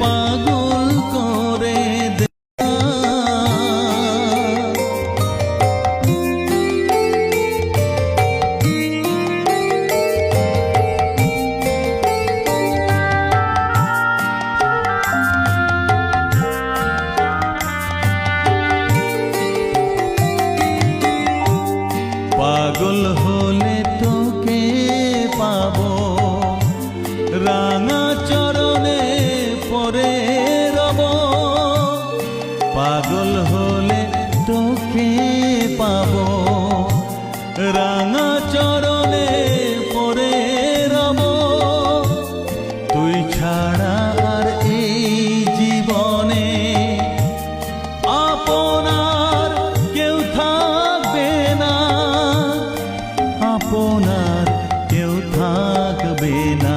পাগল করে পাগল হলে পরে রব। পাগল হলে তোকে পাব। রাঙা চরণে পরে রব। তুই ছাড়া আর এই জীবনে আপনার কেউ থাকবে না। আপনার কেউ থাকবে না।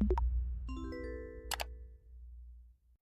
you